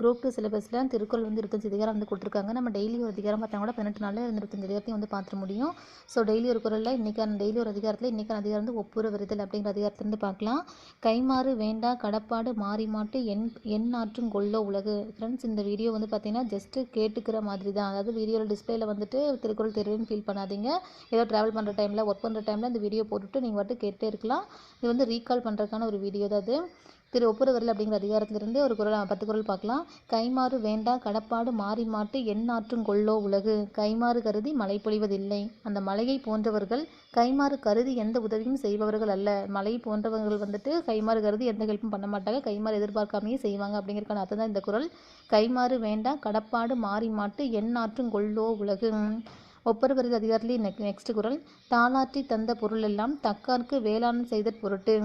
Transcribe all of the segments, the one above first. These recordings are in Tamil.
குரூப் டூ சிலபஸில் திருக்குறள் வந்து இருபத்தஞ்சு அதிகாரம் வந்து கொடுத்துருக்காங்க. நம்ம டெய்லி ஒரு அதிகாரம் பார்த்தா கூட பதினெட்டு நாளில் இருபத்தஞ்சு அதிகாரத்தையும் வந்து பார்த்துட முடியும். ஸோ டெய்லி ஒரு குரலில் இன்றைக்கான டெய்லி ஒரு அதிகாரத்தில் இன்றைக்கான அதிகாரம் வந்து ஒப்புற வருதல் அப்படிங்கிற அதிகாரத்திலேருந்து பார்க்கலாம். கைமாறு வேண்டா கடப்பாடு மாறி மாட்டு எண் எண் ஆற்றும் கொள்ளோ உலகு. ஃப்ரெண்ட்ஸ் இந்த வீடியோ வந்து பார்த்தீங்கன்னா ஜஸ்ட்டு கேட்டுக்கிற மாதிரி தான் அதாவது வீடியோவில் டிஸ்பிளேல வந்துட்டு திருக்குறள் தெருவுன்னு ஃபீல் பண்ணாதீங்க. ஏதோ ட்ராவல் பண்ணுற டைமில் ஒர்க் பண்ணுற டைமில் இந்த வீடியோ போட்டுட்டு நீங்கள் வந்துட்டு கேட்டே இருக்கலாம். இது வந்து ரீகால் பண்ணுறதுக்கான ஒரு வீடியோ தான் அது. திரு ஒப்புரவரில் அப்படிங்கிற அதிகாரத்திலிருந்து ஒரு குரல் பத்து குரல் பார்க்கலாம். கைமாறு வேண்டா கடப்பாடு மாறி மாட்டு எண்ணாற்றும் கொள்ளோ உலகு. கைமாறு கருதி மழை பொழிவதில்லை. அந்த மலையை போன்றவர்கள் கைமாறு கருதி எந்த உதவியும் செய்பவர்கள் அல்ல. மலை போன்றவர்கள் வந்துட்டு கைமாறு கருதி எந்த ஹெல்ப்பும் பண்ண மாட்டாங்க. கைமாறு எதிர்பார்க்காமையே செய்வாங்க அப்படிங்கிறக்கான அர்த்தம் தான் இந்த குரல். கைமாறு வேண்டா கடப்பாடு மாறி மாட்டு எண்ணாற்றும் கொள்ளோ உலகு. ஒப்பரவரில் அதிகாரத்திலே நெக்ஸ்ட் குரல். தாளாற்றி தந்த பொருள் எல்லாம் தக்கார்க்கு வேளாண் செய்த பொருட்டு.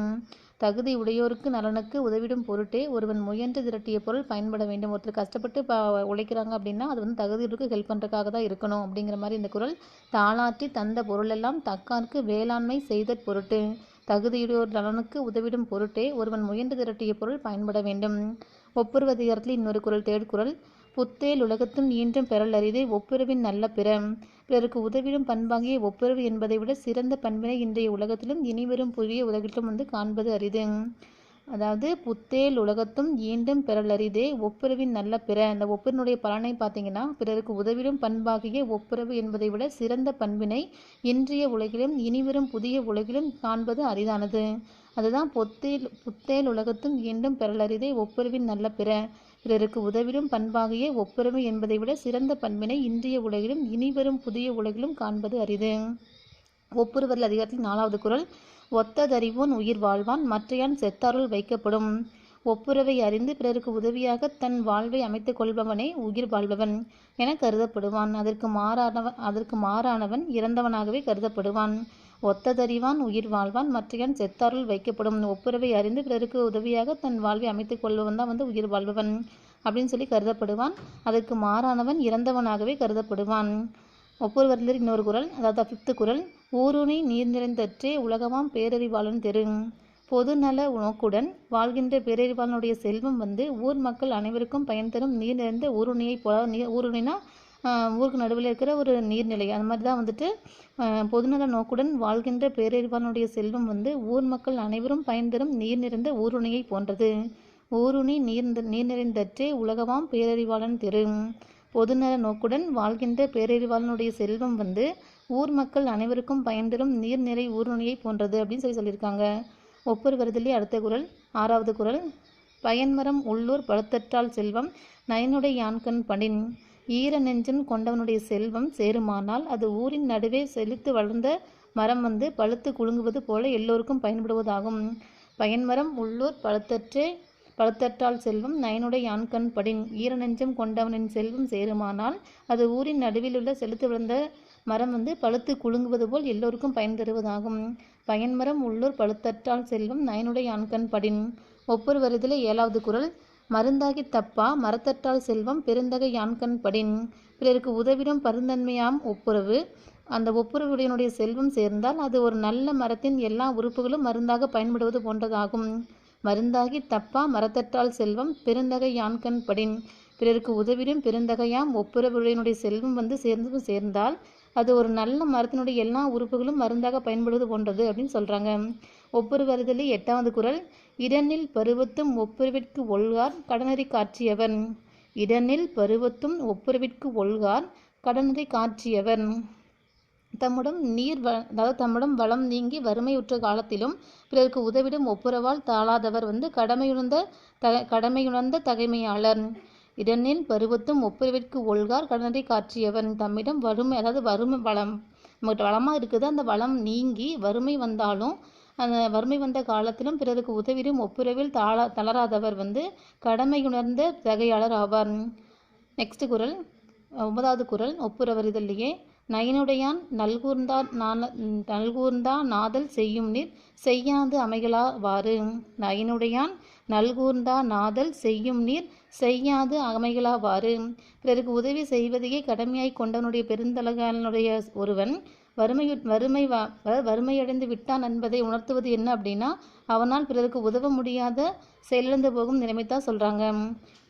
தகுதி உடையோருக்கு நலனுக்கு உதவிடும் பொருட்டே ஒருவன் முயன்று திரட்டிய பொருள் பயன்பட வேண்டும். ஒருத்தர் கஷ்டப்பட்டு ப உழைக்கிறாங்க அப்படின்னா அது வந்து தகுதியோருக்கு ஹெல்ப் பண்ணுறதுக்காக தான் இருக்கணும் அப்படிங்கிற மாதிரி இந்த குரல். தாளாற்றி தந்த பொருளெல்லாம் தக்கார்க்கு வேளாண்மை செய்த பொருட்டு தகுதியுடையோர் நலனுக்கு உதவிடும் பொருட்டே ஒருவன் முயன்று திரட்டிய பொருள் பயன்பட வேண்டும். ஒப்புருவதிகாரத்தில் இன்னொரு குரல் தேடுக்குரல் புத்தேல் உலகத்தும் ஈன்றும் பெறல் ஒப்புரவின் நல்ல பிற பிறருக்கு உதவிடும் பண்பாகிய ஒப்புரவு என்பதை விட சிறந்த பண்பினை இன்றைய உலகத்திலும் இனிவரும் புதிய உலகத்திலும் வந்து காண்பது அரிது. அதாவது புத்தேல் உலகத்தும் ஈண்டும் பெறல் ஒப்புரவின் நல்ல பிற. அந்த ஒப்புரனுடைய பலனை பார்த்தீங்கன்னா பிறருக்கு உதவிடும் பண்பாகிய ஒப்புரவு என்பதை விட சிறந்த பண்பினை இன்றைய உலகிலும் இனிவரும் புதிய உலகிலும் காண்பது அரிதானது. அதுதான் பொத்தேல் புத்தேல் உலகத்தும் ஈண்டும் பெறல் ஒப்புரவின் நல்ல பிற. பிறருக்கு உதவிடும் பண்பாகிய ஒப்புரவு என்பதை விட சிறந்த பண்பினை இன்றைய உலகிலும் இனிவரும் புதிய உலகிலும் காண்பது அரிது. ஒப்புரவர்கள் அதிகாரத்தில் நாலாவது குரல் ஒத்ததறிவோன் உயிர் வாழ்வான் மற்றையான் செத்தாருள் வைக்கப்படும். ஒப்புரவை அறிந்து பிறருக்கு உதவியாக தன் வாழ்வை அமைத்துக் கொள்பவனே உயிர் வாழ்பவன் என கருதப்படுவான். அதற்கு மாறானவன் அதற்கு மாறானவன் இறந்தவனாகவே கருதப்படுவான். ஒத்ததறிவான் உயிர் வாழ்வான் மற்றையன் செத்தாருள் வைக்கப்படும். ஒப்புரவை அறிந்து பிறருக்கு உதவியாக தன் வாழ்வை அமைத்துக் கொள்பவன் தான் வந்து உயிர் வாழ்பவன் அப்படின்னு சொல்லி கருதப்படுவான். அதற்கு மாறானவன் இறந்தவனாகவே கருதப்படுவான். ஒப்புரவரில் இன்னொரு குரல் அதாவது ஃபிஃப்த்து குரல் ஊருணி நீர் நிறைந்தற்றே உலகமாம் பேரறிவாளன் தெரு. பொதுநல நோக்குடன் வாழ்கின்ற பேரறிவாளனுடைய செல்வம் வந்து ஊர் மக்கள் அனைவருக்கும் பயன் தரும் நீர் நிறைந்த ஊருணியை போல நீர் ஊருணினா ஊருக்கு நடுவில் இருக்கிற ஒரு நீர்நிலை. அந்த மாதிரி தான் வந்துட்டு பொதுநல நோக்குடன் வாழ்கின்ற பேரறிவாளனுடைய செல்வம் வந்து ஊர் மக்கள் அனைவரும் பயன் தரும் நீர் நிறைந்த ஊருணியை போன்றது. ஊருணி நீர் நீர் நிறைந்தற்றே உலகவாம் பேரறிவாளன் தெரும் பொதுநல நோக்குடன் வாழ்கின்ற பேரறிவாளனுடைய செல்வம் வந்து ஊர் மக்கள் அனைவருக்கும் பயன் தரும் நீர்நிறை ஊருணியை போன்றது அப்படின்னு சொல்லி சொல்லியிருக்காங்க. ஒப்பொரு வருதிலே அடுத்த குரல் ஆறாவது குரல். பயன்மரம் உள்ளூர் பழுத்தற்றால் செல்வம் நயனுடைய யான்கண் பணின். ஈர நெஞ்சம் கொண்டவனுடைய செல்வம் சேருமானால் அது ஊரின் நடுவே செழித்து வளர்ந்த மரம் வந்து பழுத்து குலுங்குவது போல எல்லோருக்கும் பயன்படுவதாகும். பயன்மரம் உள்ளூர் பழுத்தற்றே பழுத்தற்றால் செல்வம் நயனுடைய யான்கண் படின். ஈர நெஞ்சம் கொண்டவனின் செல்வம் சேருமானால் அது ஊரின் நடுவில் உள்ள செலுத்து விழுந்த மரம் வந்து பழுத்து குலுங்குவது போல் எல்லோருக்கும் பயன் தருவதாகும். பயன்மரம் உள்ளூர் பழுத்தற்றால் செல்வம் நயனுடைய யான்கண் படின். ஒவ்வொரு வருதில் ஏழாவது குரல் மருந்தாகி தப்பா மரத்தற்றால் செல்வம் பெருந்தகை யான்கண் படின். பிறருக்கு உதவிடும் பருந்தன்மையாம் ஒப்புரவு. அந்த ஒப்புரவுடையனுடைய செல்வம் சேர்ந்தால் அது ஒரு நல்ல மரத்தின் எல்லா உறுப்புகளும் மருந்தாக பயன்படுவது போன்றதாகும். மருந்தாகி தப்பா மரத்தற்றால் செல்வம் பெருந்தகை யான்கண் படின். பிறருக்கு உதவிடும் பெருந்தகையாம் ஒப்புரவுடையனுடைய செல்வம் வந்து சேர்ந்து சேர்ந்தால் அது ஒரு நல்ல மரத்தினுடைய எல்லா உறுப்புகளும் மருந்தாக பயன்படுவது போன்றது அப்படின்னு சொல்கிறாங்க ஒப்புரு எட்டாவது குரல் இடனில் பருவத்தும் ஒப்புரவிற்கு ஒல்கார் கடனறி காட்சியவன். இடனில் பருவத்தும் ஒப்புரவிற்கு ஒல்கார் கடனறி காட்சியவன். தம்முடன் நீர் வ அதாவது தம்முடன் வளம் நீங்கி வறுமையுற்ற காலத்திலும் பிறருக்கு உதவிடும் ஒப்புரவால் தாழாதவர் வந்து கடமையுணர்ந்த த கடமையுணர்ந்த தகைமையாளர் இடனில் பருவத்தும் ஒப்புரவிற்கு ஒல்கார் கடனரை காட்சியவன். தம்மிடம் வறுமை அதாவது வறுமை வளம் நம்மகிட்ட வளமாக இருக்குது அந்த வளம் நீங்கி வறுமை வந்தாலும் அந்த வறுமை வந்த காலத்திலும் பிறருக்கு உதவிடும் ஒப்புரவில் தாளா தளராதவர் வந்து கடமையுணர்ந்த தகையாளர் ஆவார். நெக்ஸ்ட் குரல். ஒன்பதாவது குரல். ஒப்புரவர் ஒப்புரவரிதல்லையே நயனுடையான் நல்கூர்ந்தா நான் நல்கூர்ந்தா நாதல் செய்யும் நீர் செய்யாது அமைகளாவாறு நயனுடையான் நல்கூர்ந்தா நாதல் செய்யும் நீர் செய்யாது அமைகளாவாறு பிறருக்கு உதவி செய்வதையே கடமையாய் கொண்டவனுடைய பெருந்தலகனுடைய ஒருவன் வறுமையு வறுமை வறுமையடைந்து விட்டான் என்பதை உணர்த்துவது என்ன அப்படின்னா அவனால் பிறருக்கு உதவ முடியாத செயலிழந்து போகும் நிலைமை தான் சொல்கிறாங்க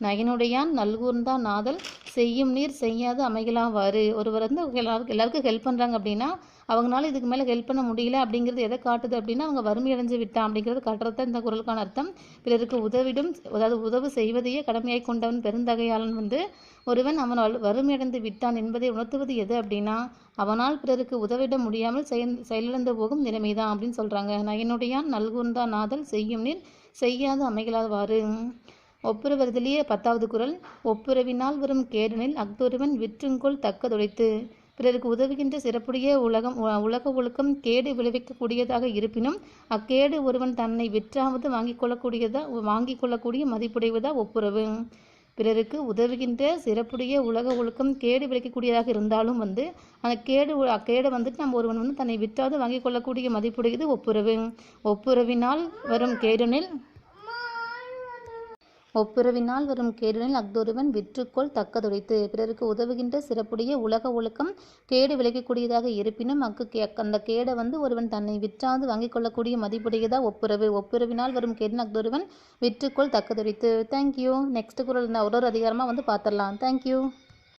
நயனுடையான் நல்கூர்ந்தான் நாதல் செய்யும் நீர் செய்யாத அமைகளாவாறு. ஒருவர் வந்து எல்லாருக்கும் ஹெல்ப் பண்ணுறாங்க அப்படின்னா அவங்களால இதுக்கு மேலே ஹெல்ப் பண்ண முடியல அப்படிங்கிறது எதை காட்டுது அப்படின்னா அவங்க வறுமை அடைஞ்சு விட்டான் அப்படிங்கிறது கட்டுறத இந்த குரலுக்கான அர்த்தம். பிறருக்கு உதவிடும் அதாவது உதவு செய்வதையே கடமையாய் கொண்டவன் பெருந்தகையாளன் வந்து ஒருவன் அவன் வறுமையடைந்து விட்டான் என்பதை உணர்த்துவது எது அப்படின்னா அவனால் பிறருக்கு உதவிட முடியாமல் செயல் செயலிழந்து போகும் நிலைமைதான் அப்படின்னு சொல்கிறாங்க நயனுடையான் நல்குந்தா நாதல் செய்யும் நீர் செய்யாது அமைகளாதவாறு ஒப்புரவதிலேயே பத்தாவது குரல் ஒப்புரவினால் வரும் கேடனில் அக்தொருவன் விற்றுங்கோள் தக்கதுடைத்து. பிறருக்கு உதவுகின்ற சிறப்புடைய உலகம் உலக ஒழுக்கம் கேடு விளைவிக்கக்கூடியதாக இருப்பினும் அக்கேடு ஒருவன் தன்னை விற்றாவது வாங்கிக் கொள்ளக்கூடியதா வாங்கிக் கொள்ளக்கூடிய மதிப்புடையதா ஒப்புரவு. பிறருக்கு உதவுகின்ற சிறப்புடைய உலக ஒழுக்கம் கேடு விளைக்கக்கூடியதாக இருந்தாலும் வந்து அந்த கேடு அக்கேடு அக்கேடை வந்துட்டு நம்ம ஒருவன் வந்து தன்னை விற்றாவது வாங்கிக் கொள்ளக்கூடிய மதிப்புடையது ஒப்புரவு. ஒப்புரவினால் வரும் கேடுனில் ஒப்புரவினால் வரும் கேடனில் அஃதொருவன் விற்றுக்கொள் தக்கதுடைத்து பிறருக்கு உதவுகின்ற சிறப்புடைய உலக ஒழுக்கம் கேடு விளைக்கக்கூடியதாக இருப்பினும் அக்கு அந்த கேடை வந்து ஒருவன் தன்னை விற்றாது வாங்கிக் கொள்ளக்கூடிய மதிப்புடையதா ஒப்புரவு. ஒப்புரவினால் வரும் கேடன் அஃதொருவன் விற்றுக்கொள் தக்கதுடைத்து. தேங்க்யூ நெக்ஸ்ட் குரல் ஒரு ஒரு அதிகாரமாக வந்து பார்த்துடலாம். தேங்க்யூ